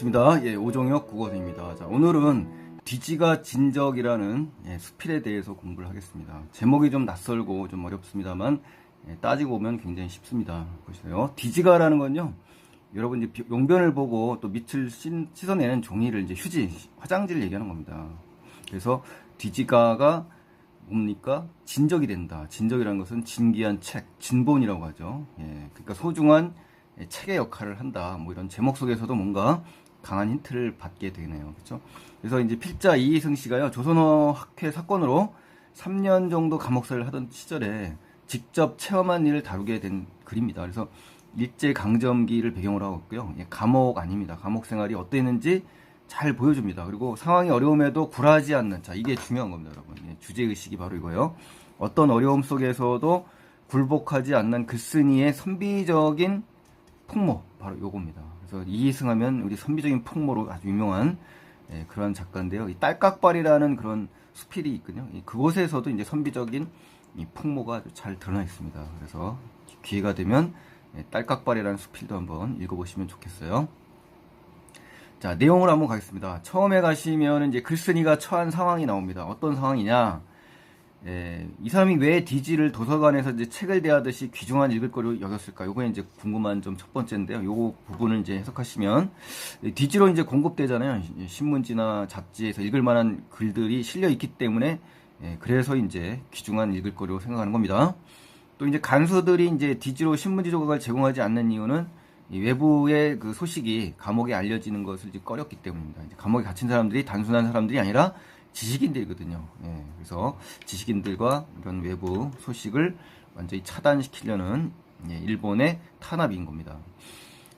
반갑습니다. 예, 오종혁 국어선입니다. 자, 오늘은 뒤지가 진적이라는 예, 수필에 대해서 공부를 하겠습니다. 제목이 좀 낯설고 좀 어렵습니다만 예, 따지고 보면 굉장히 쉽습니다. 보세요. 뒤지가라는 건요. 여러분 이제 용변을 보고 또 밑을 씻어내는 종이를 이제 휴지, 화장지를 얘기하는 겁니다. 그래서 뒤지가가 뭡니까? 진적이 된다. 진적이라는 것은 진기한 책, 진본이라고 하죠. 예, 그러니까 소중한 예, 책의 역할을 한다. 뭐 이런 제목 속에서도 뭔가 강한 힌트를 받게 되네요. 그렇죠? 그래서 이제 필자 이희승 씨가요. 조선어 학회 사건으로 3년 정도 감옥살이를 하던 시절에 직접 체험한 일을 다루게 된 글입니다. 그래서 일제 강점기를 배경으로 하고 있고요. 예, 감옥 아닙니다. 감옥 생활이 어땠는지 잘 보여줍니다. 그리고 상황이 어려움에도 굴하지 않는 자 이게 중요한 겁니다, 여러분. 예, 주제 의식이 바로 이거예요. 어떤 어려움 속에서도 굴복하지 않는 글쓴이의 선비적인 풍모 바로 요겁니다. 그래서 이승하면 우리 선비적인 풍모로 아주 유명한 예, 그런 작가인데요. 이 딸깍발이라는 그런 수필이 있거든요. 그곳에서도 이제 선비적인 이 풍모가 잘 드러나 있습니다. 그래서 기회가 되면 예, 딸깍발이라는 수필도 한번 읽어보시면 좋겠어요. 자, 내용을 한번 가겠습니다. 처음에 가시면 이제 글쓴이가 처한 상황이 나옵니다. 어떤 상황이냐? 예, 이 사람이 왜 디지를 도서관에서 이제 책을 대하듯이 귀중한 읽을 거로 여겼을까? 요거 이제 궁금한 점첫 번째인데요. 요 부분을 이제 해석하시면 디지로 이제 공급되잖아요. 신문지나 잡지에서 읽을 만한 글들이 실려 있기 때문에 예, 그래서 이제 귀중한 읽을 거로 생각하는 겁니다. 또 이제 간수들이 이제 디지로 신문지 조각을 제공하지 않는 이유는 외부의 그 소식이 감옥에 알려지는 것을 꺼렸기 때문입니다. 감옥에 갇힌 사람들이 단순한 사람들이 아니라 지식인들이거든요. 예, 그래서 지식인들과 이런 외부 소식을 완전히 차단시키려는 예, 일본의 탄압인 겁니다.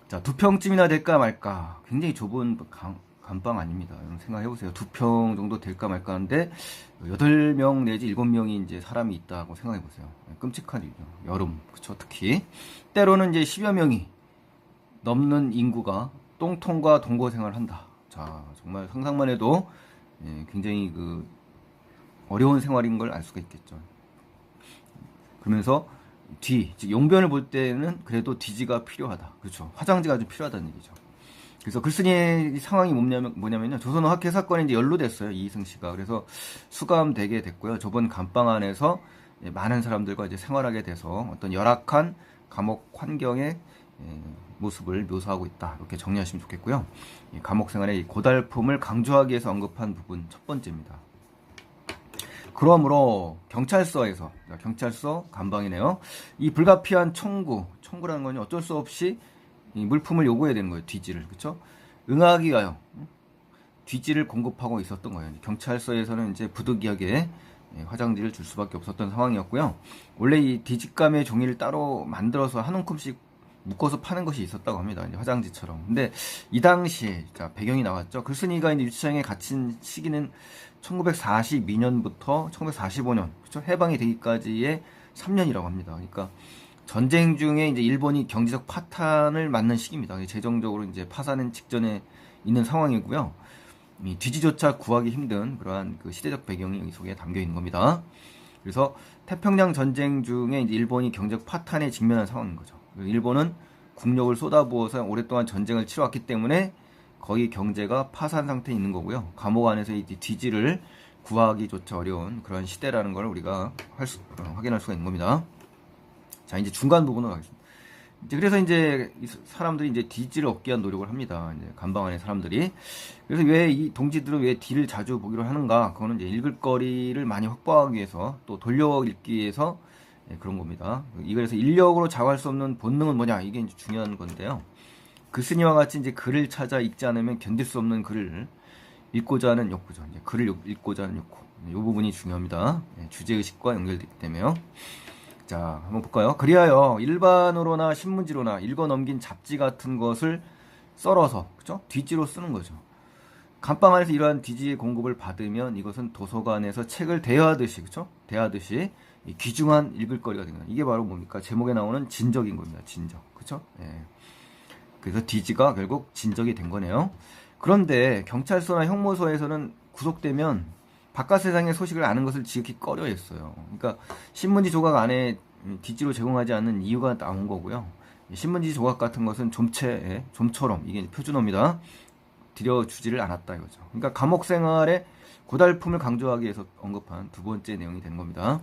자, 두 평쯤이나 될까 말까. 굉장히 좁은 강, 감방 아닙니다. 생각해 보세요. 두 평 정도 될까 말까 하는데, 8명 내지 7명이 이제 사람이 있다고 생각해 보세요. 예, 끔찍한 일이죠. 여름, 그쵸, 특히. 때로는 이제 10여 명이 넘는 인구가 똥통과 동거 생활을 한다. 자, 정말 상상만 해도 예, 굉장히 그 어려운 생활인 걸 알 수가 있겠죠. 그러면서 뒤, 즉 용변을 볼 때는 그래도 뒤지가 필요하다. 그렇죠. 화장지가 좀 필요하다는 얘기죠. 그래서 글쓴이의 상황이 뭐냐면, 뭐냐면요. 조선어 학회 사건에 이제 연루됐어요. 이희승 씨가. 그래서 수감되게 됐고요. 저번 감방 안에서 예, 많은 사람들과 이제 생활하게 돼서 어떤 열악한 감옥 환경에 예, 모습을 묘사하고 있다. 이렇게 정리하시면 좋겠고요. 감옥 생활의 고달픔을 강조하기 위해서 언급한 부분 첫 번째입니다. 그러므로 경찰서에서 경찰서 간방이네요. 이 불가피한 청구, 청구라는 건 어쩔 수 없이 물품을 요구해야 되는 거예요. 뒤지를 그렇죠? 응하기 위하여 뒤지를 공급하고 있었던 거예요. 경찰서에서는 이제 부득이하게 화장지를 줄 수밖에 없었던 상황이었고요. 원래 이 뒤집감의 종이를 따로 만들어서 한 움큼씩 묶어서 파는 것이 있었다고 합니다. 화장지처럼. 근데 이 당시에 자, 배경이 나왔죠. 글쓴이가 이제 유치장에 갇힌 시기는 1942년부터 1945년, 그렇죠? 해방이 되기까지의 3년이라고 합니다. 그러니까 전쟁 중에 이제 일본이 경제적 파탄을 맞는 시기입니다. 재정적으로 이제 파산은 직전에 있는 상황이고요. 이 뒤지조차 구하기 힘든 그러한 그 시대적 배경이 여기 속에 담겨 있는 겁니다. 그래서 태평양 전쟁 중에 이제 일본이 경제적 파탄에 직면한 상황인 거죠. 일본은 국력을 쏟아부어서 오랫동안 전쟁을 치러왔기 때문에 거의 경제가 파산 상태에 있는 거고요. 감옥 안에서 이 뒤지를 구하기조차 어려운 그런 시대라는 걸 우리가 수, 어, 확인할 수가 있는 겁니다. 자, 이제 중간 부분으로 가겠습니다. 이제 그래서 이제 사람들이 이제 뒤지를 얻기 위한 노력을 합니다. 이제 감방 안에 사람들이. 그래서 왜 이 동지들은 왜 뒤를 자주 보기로 하는가? 그거는 이제 읽을 거리를 많이 확보하기 위해서 또 돌려 읽기 위해서 네, 그런 겁니다. 이거에서 인력으로 작할 수 없는 본능은 뭐냐? 이게 이제 중요한 건데요. 그스니와 같이 이제 글을 찾아 읽지 않으면 견딜 수 없는 글을 읽고자 하는 욕구죠. 이제 글을 읽고자 하는 욕구. 이 부분이 중요합니다. 네, 주제의식과 연결되기 때문에요. 자, 한번 볼까요? 그리하여 일반으로나 신문지로나 읽어 넘긴 잡지 같은 것을 썰어서, 그죠? 뒷지로 쓰는 거죠. 감방 안에서 이러한 뒤지 공급을 받으면 이것은 도서관에서 책을 대여하듯이, 그죠? 대하듯이 귀중한 읽을거리가 된 거예요. 이게 바로 뭡니까? 제목에 나오는 진적인 겁니다. 진적. 그쵸? 예. 그래서 디지가 결국 진적이 된 거네요. 그런데 경찰서나 형무소에서는 구속되면 바깥 세상의 소식을 아는 것을 지극히 꺼려 했어요. 그러니까 신문지 조각 안에 디지로 제공하지 않는 이유가 나온 거고요. 신문지 조각 같은 것은 예, 좀처럼, 이게 표준어입니다. 들여주지를 않았다 이거죠. 그러니까 감옥 생활의 고달픔을 강조하기 위해서 언급한 두 번째 내용이 되는 겁니다.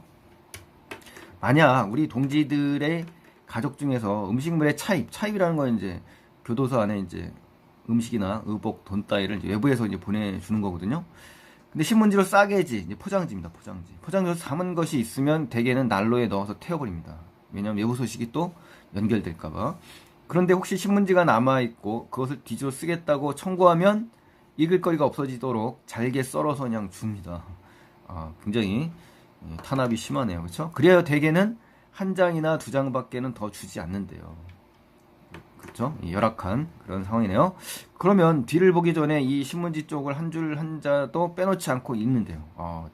만약 우리 동지들의 가족 중에서 음식물의 차입, 차입이라는 건 이제 교도소 안에 이제 음식이나 의복, 돈 따위를 이제 외부에서 이제 보내주는 거거든요. 근데 신문지로 싸게지, 이제 포장지입니다, 포장지. 포장지로 담은 것이 있으면 대개는 난로에 넣어서 태워버립니다. 왜냐면 외부 소식이 또 연결될까봐. 그런데 혹시 신문지가 남아있고 그것을 뒤집어 쓰겠다고 청구하면 읽을 거리가 없어지도록 잘게 썰어서 그냥 줍니다. 아, 굉장히 예, 탄압이 심하네요. 그렇죠? 그래야 대개는 한 장이나 두 장밖에는 더 주지 않는데요. 그렇죠? 열악한 그런 상황이네요. 그러면 뒤를 보기 전에 이 신문지 쪽을 한 줄 한자도 빼놓지 않고 읽는데요. 아,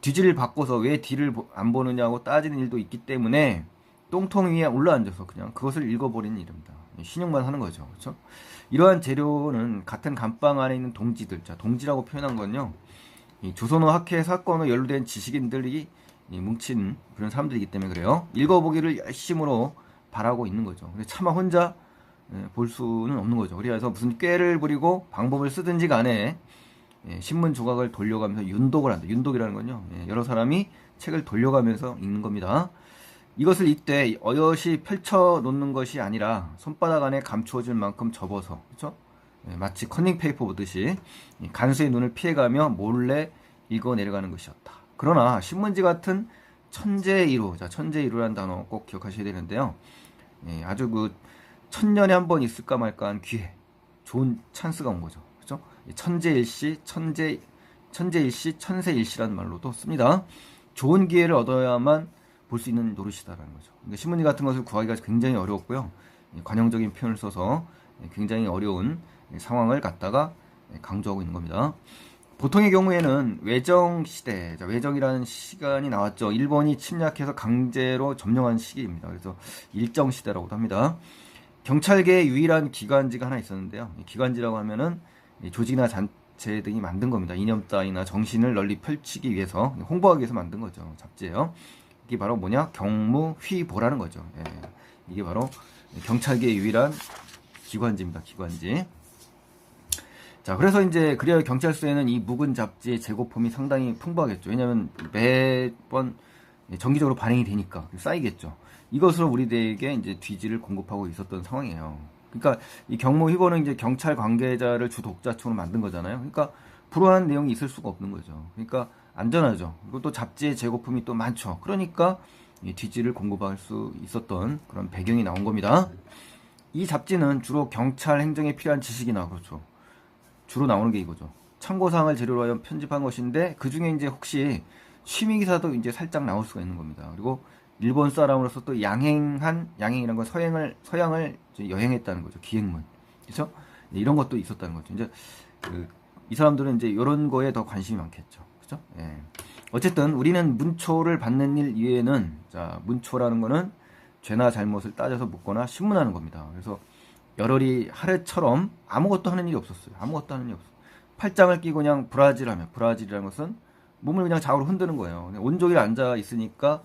뒤지를 바꿔서 왜 뒤를 안 보느냐고 따지는 일도 있기 때문에 똥통 위에 올라앉아서 그냥 그것을 읽어버리는 일입니다. 신용만 하는 거죠. 그렇죠? 이러한 재료는 같은 감방 안에 있는 동지들, 자, 동지라고 표현한 건요. 조선어 학회 사건으로 연루된 지식인들이 뭉친 그런 사람들이기 때문에 그래요. 읽어보기를 열심으로 바라고 있는 거죠. 근데 차마 혼자 예, 볼 수는 없는 거죠. 그래서 무슨 꾀를 부리고 방법을 쓰든지 간에 예, 신문 조각을 돌려가면서 윤독을 한다. 윤독이라는 건요. 예, 여러 사람이 책을 돌려가면서 읽는 겁니다. 이것을 이때 어여시 펼쳐 놓는 것이 아니라 손바닥 안에 감추어질 만큼 접어서 그렇죠? 마치 커닝 페이퍼 보듯이 간수의 눈을 피해가며 몰래 읽어 내려가는 것이었다. 그러나 신문지 같은 천재이루, 자 천재이루라는 단어 꼭 기억하셔야 되는데요. 예, 아주 그 천년에 한 번 있을까 말까한 기회, 좋은 찬스가 온 거죠. 그렇죠? 천재일시, 천재 천재일시, 천세일시라는 말로도 씁니다. 좋은 기회를 얻어야만 볼 수 있는 노릇이다라는 거죠. 그러니까 신문지 같은 것을 구하기가 굉장히 어려웠고요. 관용적인 표현을 써서 굉장히 어려운 상황을 갖다가 강조하고 있는 겁니다. 보통의 경우에는 외정 시대, 외정이라는 시간이 나왔죠. 일본이 침략해서 강제로 점령한 시기입니다. 그래서 일정 시대라고도 합니다. 경찰계의 유일한 기관지가 하나 있었는데요. 기관지라고 하면은 조직이나 단체 등이 만든 겁니다. 이념 따위나 정신을 널리 펼치기 위해서 홍보하기 위해서 만든 거죠. 잡지예요. 이게 바로 뭐냐? 경무휘보라는 거죠. 예. 이게 바로 경찰계의 유일한 기관지입니다. 기관지. 자, 그래서 이제 그래야 경찰서에는 이 묵은 잡지의 재고품이 상당히 풍부하겠죠. 왜냐하면 매번 정기적으로 발행이 되니까 쌓이겠죠. 이것으로 우리들에게 이제 뒤지를 공급하고 있었던 상황이에요. 그러니까 이 경무 휘보는 이제 경찰 관계자를 주 독자층으로 만든 거잖아요. 그러니까 불우한 내용이 있을 수가 없는 거죠. 그러니까 안전하죠. 그리고 또 잡지의 재고품이 또 많죠. 그러니까 이 뒤지를 공급할 수 있었던 그런 배경이 나온 겁니다. 이 잡지는 주로 경찰 행정에 필요한 지식이나 그렇죠. 주로 나오는 게 이거죠. 참고사항을 재료로 하여 편집한 것인데 그 중에 이제 혹시 취미 기사도 이제 살짝 나올 수가 있는 겁니다. 그리고 일본 사람으로서 또 양행한 양행이라는 건 서양을 서양을 여행했다는 거죠. 기행문. 그렇죠? 이런 것도 있었다는 거죠. 이제 그, 이 사람들은 이제 이런 거에 더 관심이 많겠죠. 그렇죠? 예. 어쨌든 우리는 문초를 받는 일 이외에는 자, 문초라는 거는 죄나 잘못을 따져서 묻거나 신문하는 겁니다. 그래서 열흘이 하루처럼 아무것도 하는 일이 없었어요. 아무것도 하는 일이 없어요. 팔짱을 끼고 그냥 브라질 하면 브라질이라는 것은 몸을 그냥 좌우로 흔드는 거예요. 온종일 앉아 있으니까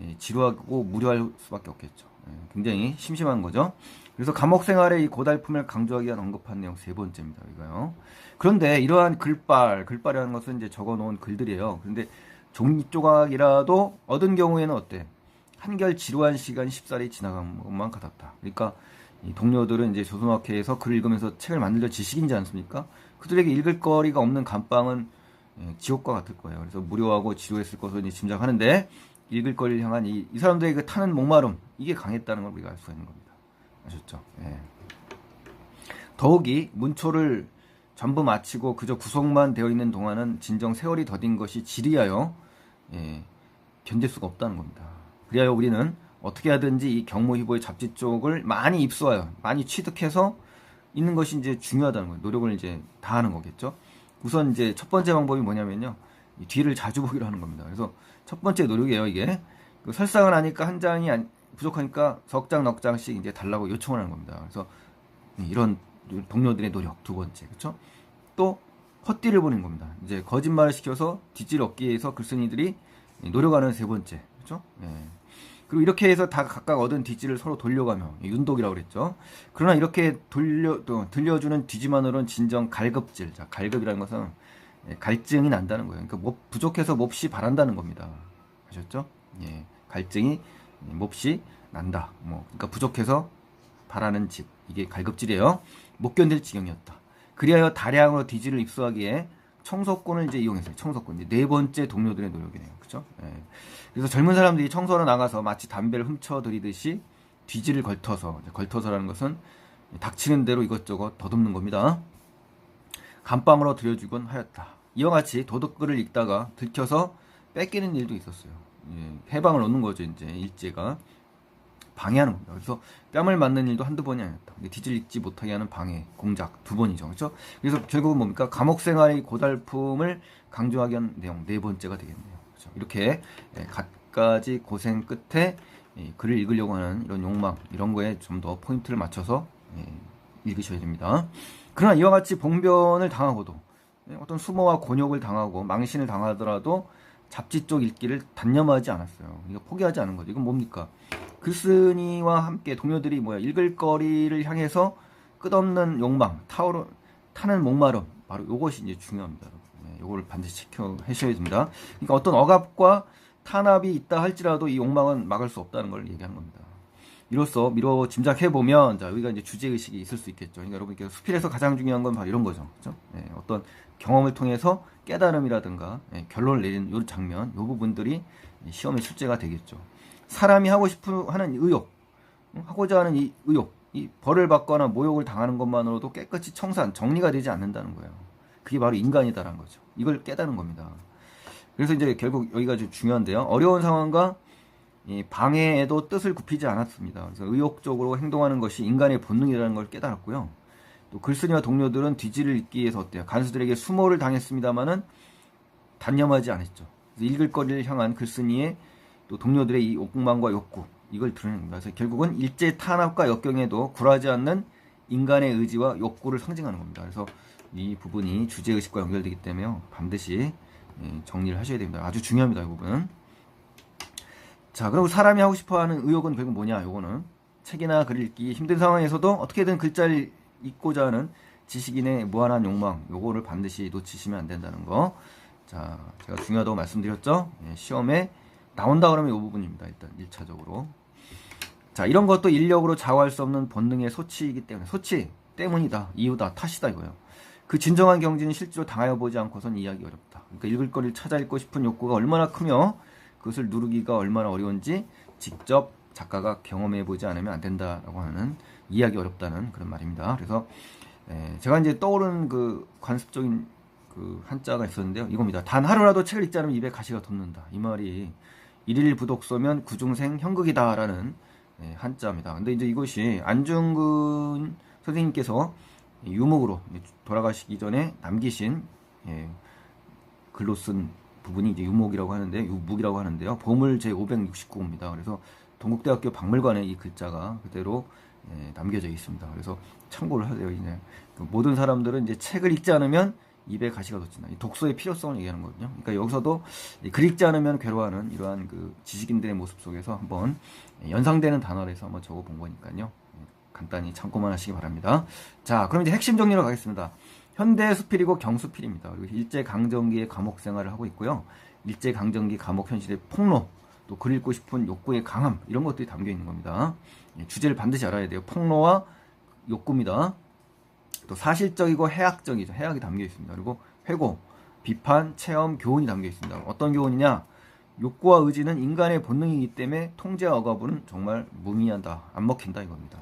예, 지루하고 무료할 수밖에 없겠죠. 예, 굉장히 심심한 거죠. 그래서 감옥 생활의 이 고달픔을 강조하기 위한 언급한 내용 세 번째입니다. 이거요. 그런데 이러한 글빨, 글빨이라는 것은 이제 적어 놓은 글들이에요. 그런데 종이 조각이라도 얻은 경우에는 어때? 한결 지루한 시간이 쉽사리 지나간 것만 같았다. 그러니까 이 동료들은 이제 조선학회에서 글을 읽으면서 책을 만들려 지식인지 않습니까? 그들에게 읽을 거리가 없는 감방은 예, 지옥과 같을 거예요. 그래서 무료하고 지루했을 이제 짐작하는데 읽을 거리를 향한 이, 이 사람들의 그 타는 목마름 이게 강했다는 걸 우리가 알 수가 있는 겁니다. 아셨죠? 예. 더욱이 문초를 전부 마치고 그저 구속만 되어 있는 동안은 진정 세월이 더딘 것이 지리하여 예, 견딜 수가 없다는 겁니다. 그리하여 우리는 어떻게 하든지 이 경무희보의 잡지 쪽을 많이 입수하여 많이 취득해서 있는 것이 이제 중요하다는 거예요. 노력을 이제 다 하는 거겠죠. 우선 이제 첫 번째 방법이 뭐냐면요. 뒤를 자주 보기로 하는 겁니다. 그래서 첫 번째 노력이에요, 이게. 그 설상을 하니까 한 장이 부족하니까 석 장, 넉 장씩 이제 달라고 요청을 하는 겁니다. 그래서 이런 동료들의 노력 두 번째, 그렇죠? 또 헛디를 보는 겁니다. 이제 거짓말을 시켜서 뒷질 얻기 위해서 글쓴이들이 노력하는 세 번째, 그렇죠? 네. 그리고 이렇게 해서 다 각각 얻은 뒤지를 서로 돌려가며 윤독이라고 그랬죠. 그러나 이렇게 돌려 또 들려주는 뒤지만으로는 진정 갈급질. 자, 갈급이라는 것은 예, 갈증이 난다는 거예요. 그러니까 몹, 부족해서 몹시 바란다는 겁니다. 아셨죠? 예, 갈증이 몹시 난다. 뭐, 그러니까 부족해서 바라는 집. 이게 갈급질이에요. 못 견딜 지경이었다. 그리하여 다량으로 뒤지를 입수하기에 청소권을 이제 이용했어요. 청소권. 네 번째 동료들의 노력이네요. 그죠? 예. 그래서 젊은 사람들이 청소하러 나가서 마치 담배를 훔쳐들이듯이 뒤지를 걸터서, 걸터서라는 것은 닥치는 대로 이것저것 더듬는 겁니다. 감방으로 들여주곤 하였다. 이와 같이 도덕글을 읽다가 들켜서 뺏기는 일도 있었어요. 예, 해방을 얻는 거죠, 이제 일제가. 방해하는 겁니다. 그래서 뺨을 맞는 일도 한두 번이 아니었다. 뒤질 읽지 못하게 하는 방해, 공작 두 번이죠. 그렇죠? 그래서 결국은 뭡니까? 감옥 생활의 고달픔을 강조하기 위한 내용 네 번째가 되겠네요. 그렇죠? 이렇게 예, 갖가지 고생 끝에 예, 글을 읽으려고 하는 이런 욕망 이런 거에 좀 더 포인트를 맞춰서 예, 읽으셔야 됩니다. 그러나 이와 같이 봉변을 당하고도 어떤 수모와 곤욕을 당하고 망신을 당하더라도 잡지 쪽 읽기를 단념하지 않았어요. 이거 포기하지 않은 거죠. 이건 뭡니까? 글쓴이와 함께 동료들이 뭐야 읽을 거리를 향해서 끝없는 욕망, 타오르 타는 목마름 바로 이것이 이제 중요합니다. 네, 요거를 반드시 체크 하셔야 됩니다. 그러니까 어떤 억압과 탄압이 있다 할지라도 이 욕망은 막을 수 없다는 걸 얘기하는 겁니다. 이로써 미뤄 짐작해 보면 자 여기가 이제 주제 의식이 있을 수 있겠죠. 그러니까 여러분 께 수필에서 가장 중요한 건 바로 이런 거죠. 그렇죠? 네, 어떤 경험을 통해서 깨달음이라든가 네, 결론을 내리는 이 장면, 이 부분들이 시험의 실제가 되겠죠. 사람이 하고 싶은 하는 의욕, 하고자 하는 이 의욕, 이 벌을 받거나 모욕을 당하는 것만으로도 깨끗이 청산, 정리가 되지 않는다는 거예요. 그게 바로 인간이다라는 거죠. 이걸 깨달은 겁니다. 그래서 이제 결국 여기가 좀 중요한데요. 어려운 상황과 이 방해에도 뜻을 굽히지 않았습니다. 그래서 의욕적으로 행동하는 것이 인간의 본능이라는 걸 깨달았고요. 또 글쓴이와 동료들은 뒤지를 읽기 위해서 어때요? 간수들에게 수모를 당했습니다마는 단념하지 않았죠. 읽을 거리를 향한 글쓴이의 또 동료들의 이 욕망과 욕구 이걸 드러냅니다. 그래서 결국은 일제 탄압과 역경에도 굴하지 않는 인간의 의지와 욕구를 상징하는 겁니다. 그래서 이 부분이 주제 의식과 연결되기 때문에 반드시 예, 정리를 하셔야 됩니다. 아주 중요합니다. 이 부분은. 자, 그리고 사람이 하고 싶어 하는 의욕은 결국 뭐냐? 요거는 책이나 글 읽기 힘든 상황에서도 어떻게든 글자를 읽고자 하는 지식인의 무한한 욕망, 요거를 반드시 놓치시면 안 된다는 거. 자, 제가 중요하다고 말씀드렸죠? 예, 시험에 나온다 그러면 이 부분입니다. 일단 1차적으로. 자, 이런 것도 인력으로 좌우할 수 없는 본능의 소치이기 때문에 소치 때문이다. 이유다. 탓이다 이거예요. 그 진정한 경지는 실제로 당하여 보지 않고선 이해하기 어렵다. 그러니까 읽을 거리를 찾아 읽고 싶은 욕구가 얼마나 크며 그것을 누르기가 얼마나 어려운지 직접 작가가 경험해 보지 않으면 안 된다라고 하는 이해하기 어렵다는 그런 말입니다. 그래서 에, 제가 이제 떠오른 그 관습적인 그 한자가 있었는데요. 이겁니다. 단 하루라도 책을 읽지 않으면 입에 가시가 돋는다. 이 말이 일일 부독서면 구중생 형극이다라는 예, 한자입니다. 근데 이제 이것이 안중근 선생님께서 유목으로 돌아가시기 전에 남기신 예, 글로 쓴 부분이 이제 유목이라고 하는데 유묵이라고 하는데요. 보물 제 569호입니다. 그래서 동국대학교 박물관에 이 글자가 그대로 예, 남겨져 있습니다. 그래서 참고를 하세요. 이제 그 모든 사람들은 이제 책을 읽지 않으면 입에 가시가 돋친다. 독서의 필요성을 얘기하는 거거든요. 그러니까 여기서도 글 읽지 않으면 괴로워하는 이러한 그 지식인들의 모습 속에서 한번 연상되는 단어를 해서 한번 적어 본 거니까요. 간단히 참고만 하시기 바랍니다. 자, 그럼 이제 핵심 정리로 가겠습니다. 현대 수필이고 경수필입니다. 그리고 일제 강점기의 감옥 생활을 하고 있고요. 일제 강점기 감옥 현실의 폭로, 또 글 읽고 싶은 욕구의 강함 이런 것들이 담겨 있는 겁니다. 예, 주제를 반드시 알아야 돼요. 폭로와 욕구입니다. 또 사실적이고 해학적이죠. 해학이 담겨 있습니다. 그리고 회고, 비판, 체험, 교훈이 담겨 있습니다. 어떤 교훈이냐? 욕구와 의지는 인간의 본능이기 때문에 통제와 억압은 정말 무미한다. 안 먹힌다 이겁니다.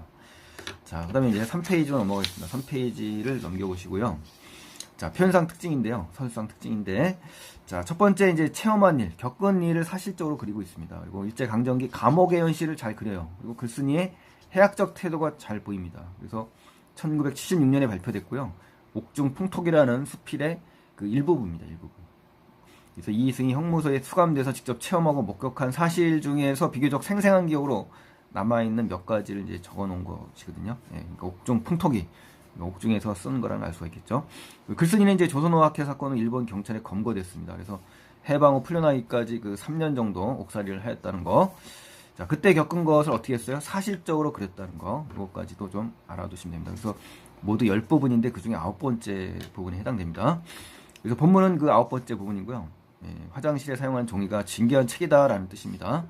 자, 그 다음에 이제 3페이지로 넘어가겠습니다. 3페이지를 넘겨보시고요. 자, 표현상 특징인데요. 서술상 특징인데. 자, 첫 번째 이제 체험한 일, 겪은 일을 사실적으로 그리고 있습니다. 그리고 일제 강점기 감옥의 현실을 잘 그려요. 그리고 글쓴이의 해학적 태도가 잘 보입니다. 그래서 1976년에 발표됐고요. 옥중 풍톡이라는 수필의 그 일부분입니다. 일부분. 그래서 이승이 형무소에 수감돼서 직접 체험하고 목격한 사실 중에서 비교적 생생한 기억으로 남아있는 몇 가지를 이제 적어 놓은 것이거든요. 예, 그러니까 옥중 풍토기. 옥중에서 쓴 거라는 알 수가 있겠죠. 그 글쓴이는 이제 조선어학회 사건은 일본 경찰에 검거됐습니다. 그래서 해방 후 풀려나기까지 그 3년 정도 옥살이를 하였다는 거. 자, 그때 겪은 것을 어떻게 했어요? 사실적으로 그렸다는 거. 그것까지도 좀 알아두시면 됩니다. 그래서 모두 10부분인데 그 중에 아홉 번째 부분에 해당됩니다. 그래서 본문은 그 아홉 번째 부분이고요. 예, 화장실에 사용한 종이가 진기한 책이다라는 뜻입니다.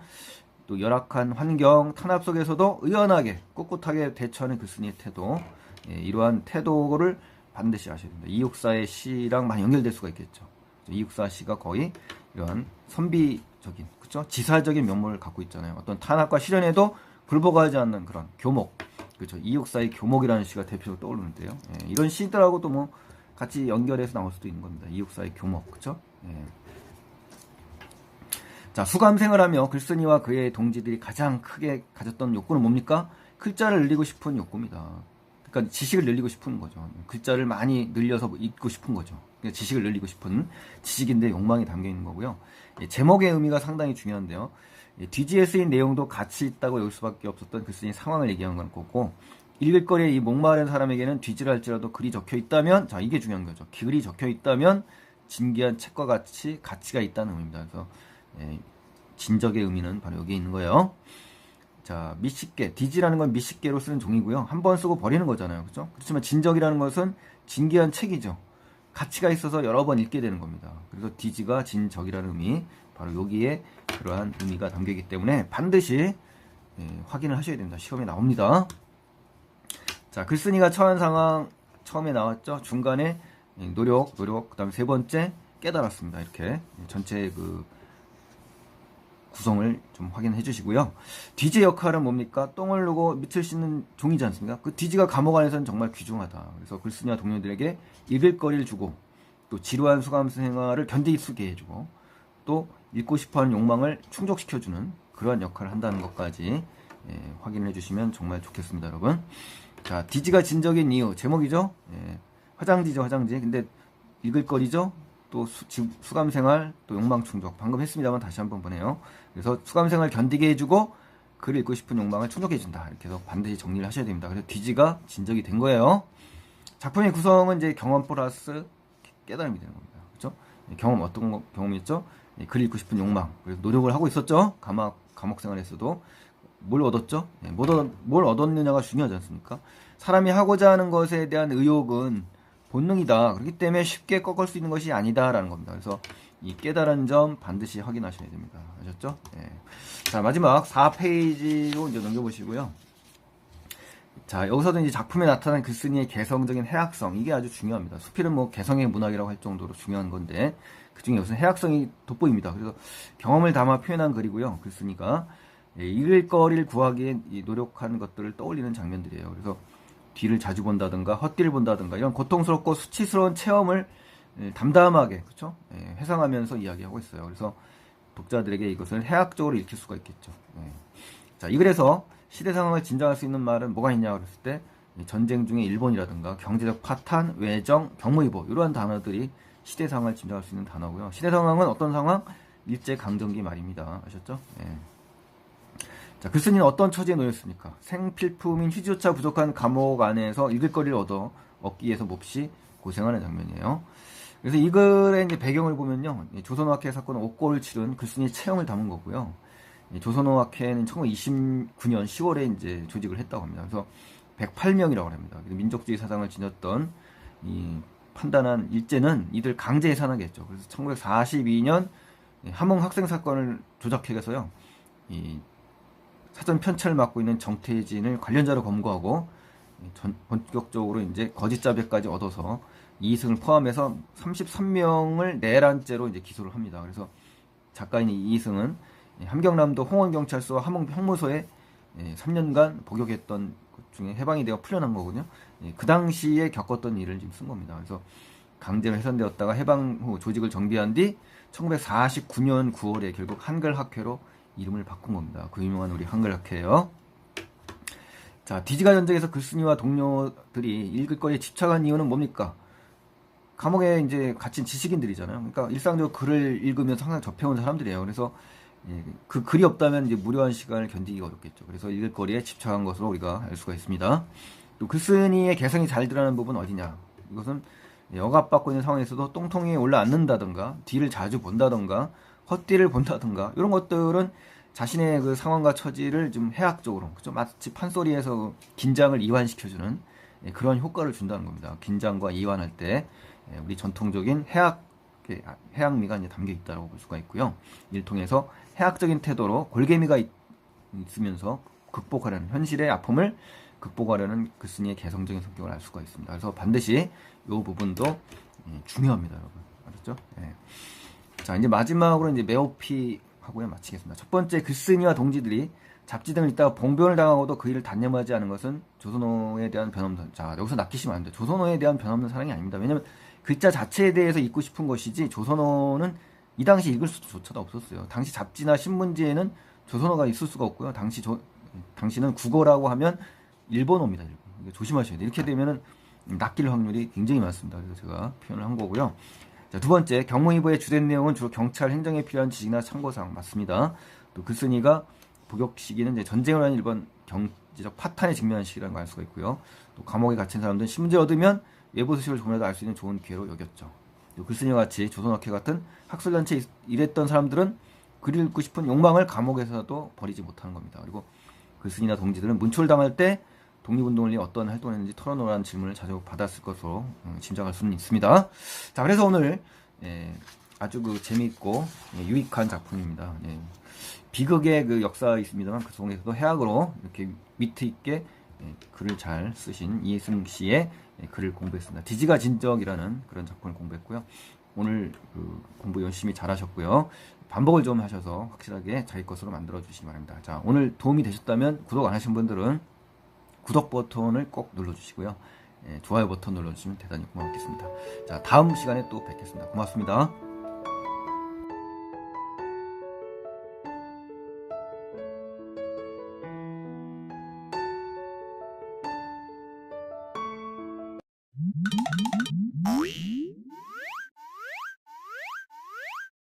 또 열악한 환경, 탄압 속에서도 의연하게 꿋꿋하게 대처하는 글쓴이의 태도, 예, 이러한 태도를 반드시 아셔야 됩니다. 이육사의 시랑 많이 연결될 수가 있겠죠. 이육사 시가 거의 이러한 선비적인, 그렇죠? 지사적인 면모를 갖고 있잖아요. 어떤 탄압과 시련에도 굴복하지 않는 그런 교목, 그렇죠? 이육사의 교목이라는 시가 대표로 떠오르는데요. 예, 이런 시들하고도 뭐 같이 연결해서 나올 수도 있는 겁니다. 이육사의 교목, 그렇죠? 예. 자, 수감생을 하며 글쓴이와 그의 동지들이 가장 크게 가졌던 욕구는 뭡니까? 글자를 늘리고 싶은 욕구입니다. 그러니까 지식을 늘리고 싶은 거죠. 글자를 많이 늘려서 읽고 싶은 거죠. 그러니까 지식을 늘리고 싶은 지식인데 욕망이 담겨 있는 거고요. 예, 제목의 의미가 상당히 중요한데요. 예, 뒤지에 쓰인 내용도 가치 있다고 여길 수밖에 없었던 글쓴이 상황을 얘기한 건 거고 읽을 거리에 이 목마른 사람에게는 뒤지랄지라도 글이 적혀 있다면 자 이게 중요한 거죠. 글이 적혀 있다면 진기한 책과 같이 가치가 있다는 의미입니다. 그래서 예, 진적의 의미는 바로 여기에 있는 거예요. 자, 미식계. 디지라는 건 미식계로 쓰는 종이고요. 한 번 쓰고 버리는 거잖아요. 그죠? 그렇지만 진적이라는 것은 진기한 책이죠. 가치가 있어서 여러 번 읽게 되는 겁니다. 그래서 디지가 진적이라는 의미, 바로 여기에 그러한 의미가 담겨 있기 때문에 반드시 예, 확인을 하셔야 됩니다. 시험에 나옵니다. 자, 글쓴이가 처한 상황 처음에 나왔죠. 중간에 예, 노력, 노력, 그 다음에 세 번째 깨달았습니다. 이렇게 전체 그 구성을 좀 확인해 주시고요. 디지 역할은 뭡니까? 똥을 누고 밑을 씻는 종이지 않습니까? 그 디지가 감옥 안에서는 정말 귀중하다. 그래서 글쓴이와 동료들에게 읽을 거리를 주고 또 지루한 수감 생활을 견디게 해주고 또 읽고 싶어하는 욕망을 충족시켜주는 그러한 역할을 한다는 것까지 예, 확인해 주시면 정말 좋겠습니다, 여러분. 자, 디지가 진적인 이유 제목이죠. 예, 화장지죠, 화장지. 근데 읽을 거리죠. 또 수, 감 생활, 또 욕망 충족. 방금 했습니다만 다시 한번 보네요. 그래서 수감 생활 견디게 해주고 글을 읽고 싶은 욕망을 충족해준다. 이렇게 해서 반드시 정리를 하셔야 됩니다. 그래서 뒤지가 진적이 된 거예요. 작품의 구성은 이제 경험 플러스 깨달음이 되는 겁니다. 그렇죠? 경험 어떤 거, 경험이었죠? 네, 글 읽고 싶은 욕망. 그래서 노력을 하고 있었죠. 감옥 감옥 생활에서도 뭘 얻었죠? 네, 뭘, 얻, 뭘 얻었느냐가 중요하지 않습니까? 사람이 하고자 하는 것에 대한 의욕은 본능이다. 그렇기 때문에 쉽게 꺾을 수 있는 것이 아니다라는 겁니다. 그래서 이 깨달은 점 반드시 확인하셔야 됩니다. 아셨죠? 네. 자, 마지막 4페이지로 이제 넘겨보시고요. 자, 여기서도 이제 작품에 나타난 글쓴이의 개성적인 해학성. 이게 아주 중요합니다. 수필은 뭐 개성의 문학이라고 할 정도로 중요한 건데, 그 중에 우선 해학성이 돋보입니다. 그래서 경험을 담아 표현한 글이고요. 글쓴이가. 예, 읽을 거리를 구하기에 노력한 것들을 떠올리는 장면들이에요. 그래서 뒤를 자주 본다든가 헛디를 본다든가 이런 고통스럽고 수치스러운 체험을 예, 담담하게 그렇죠? 예, 회상하면서 이야기하고 있어요. 그래서 독자들에게 이것을 해학적으로 읽힐 수가 있겠죠. 예. 자, 이 글에서 시대 상황을 진정할 수 있는 말은 뭐가 있냐 그랬을 때 전쟁 중에 일본이라든가 경제적 파탄, 외정, 경무위보 이러한 단어들이 시대 상황을 진정할 수 있는 단어고요. 시대 상황은 어떤 상황? 일제 강점기 말입니다. 아셨죠? 예. 자, 글쓴이는 어떤 처지에 놓였습니까? 생필품인 휴지조차 부족한 감옥 안에서 읽을 거리를 얻어 얻기 위해서 몹시 고생하는 장면이에요. 그래서 이 글의 이제 배경을 보면요. 조선어학회 사건은 옥고를 치른 글쓴이 체험을 담은 거고요. 조선어학회는 1929년 10월에 이제 조직을 했다고 합니다. 그래서 108명이라고 합니다. 민족주의 사상을 지녔던 이 판단한 일제는 이들 강제 해산하겠죠. 그래서 1942년 함흥 학생 사건을 조작해서요. 이 사전 편찬을 맡고 있는 정태진을 관련자로 검거하고 전, 본격적으로 이제 거짓 자백까지 얻어서 이승을 포함해서 33명을 내란죄로 이제 기소를 합니다. 그래서 작가인 이승은 함경남도 홍원경찰서와 함흥 형무소에 3년간 복역했던 것 중에 해방이 되어 풀려난 거거든요. 예, 그 당시에 겪었던 일을 지금 쓴 겁니다. 그래서 강제로 해산되었다가 해방 후 조직을 정비한 뒤 1949년 9월에 결국 한글 학회로 이름을 바꾼 겁니다. 그 유명한 우리 한글학회예요. 자, 디지가 전쟁에서 글쓴이와 동료들이 읽을 거에 집착한 이유는 뭡니까? 감옥에 이제 갇힌 지식인들이잖아요. 그러니까 일상적으로 글을 읽으면서 항상 접해온 사람들이에요. 그래서 예, 그 글이 없다면 이제 무료한 시간을 견디기 어렵겠죠. 그래서 읽을 거리에 집착한 것으로 우리가 알 수가 있습니다. 또 글쓴이의 개성이 잘 드러나는 부분은 어디냐? 이것은 억압받고 있는 상황에서도 똥통이 올라앉는다던가 뒤를 자주 본다던가 헛디를 본다던가 이런 것들은 자신의 그 상황과 처지를 좀 해학적으로 좀 마치 판소리에서 긴장을 이완시켜주는 예, 그런 효과를 준다는 겁니다. 긴장과 이완할 때 예, 우리 전통적인 해학 예, 해학미가 이제 담겨 있다고 볼 수가 있고요. 이를 통해서 해학적인 태도로 골개미가 있, 있으면서 극복하려는 현실의 아픔을 극복하려는 글쓴이의 개성적인 성격을 알 수가 있습니다. 그래서 반드시 이 부분도 예, 중요합니다, 여러분. 알았죠? 예. 자, 이제 마지막으로 이제 매오피 하고요 마치겠습니다. 첫 번째 글쓴이와 동지들이 잡지 등을 읽다가 봉변을 당하고도 그 일을 단념하지 않은 것은 조선어에 대한 변없는 자 여기서 낚이시면 안 돼요. 조선어에 대한 변없는 사랑이 아닙니다. 왜냐면 글자 자체에 대해서 읽고 싶은 것이지 조선어는 이 당시 읽을 수조차도 없었어요. 당시 잡지나 신문지에는 조선어가 있을 수가 없고요. 당시 조, 당시는 국어라고 하면 일본어입니다. 일본. 조심하셔야 돼요. 이렇게 되면은 낚일 확률이 굉장히 많습니다. 그래서 제가 표현을 한 거고요. 자, 두 번째, 경무위부의 주된 내용은 주로 경찰 행정에 필요한 지식이나 참고사항 맞습니다. 또 글쓴이가 복역 시기는 이제 전쟁을 한 일본 경제적 파탄에 직면한 시기라는 걸 알 수가 있고요. 또 감옥에 갇힌 사람들은 신문지를 얻으면 외부 소식을 조금이라도 알 수 있는 좋은 기회로 여겼죠. 또 글쓴이와 같이 조선학회 같은 학술단체에 일했던 사람들은 글을 읽고 싶은 욕망을 감옥에서도 버리지 못하는 겁니다. 그리고 글쓴이나 동지들은 문초를 때 독립운동을 위해 어떤 활동을 했는지 털어놓으라는 질문을 자주 받았을 것으로 음, 짐작할 수는 있습니다. 자, 그래서 오늘 예, 아주 그 재미있고 예, 유익한 작품입니다. 예. 비극의 그 역사 있습니다만 그 속에서도 해학으로 이렇게 위트 있게 예, 글을 잘 쓰신 이승 씨의 예, 글을 공부했습니다. 디지가 진적이라는 그런 작품을 공부했고요. 오늘 그 공부 열심히 잘하셨고요. 반복을 좀 하셔서 확실하게 자기 것으로 만들어 주시기 바랍니다. 자, 오늘 도움이 되셨다면 구독 안 하신 분들은 구독 버튼을 꼭 눌러주시고요. 예, 좋아요 버튼 눌러주시면 대단히 고맙겠습니다. 자, 다음 시간에 또 뵙겠습니다. 고맙습니다.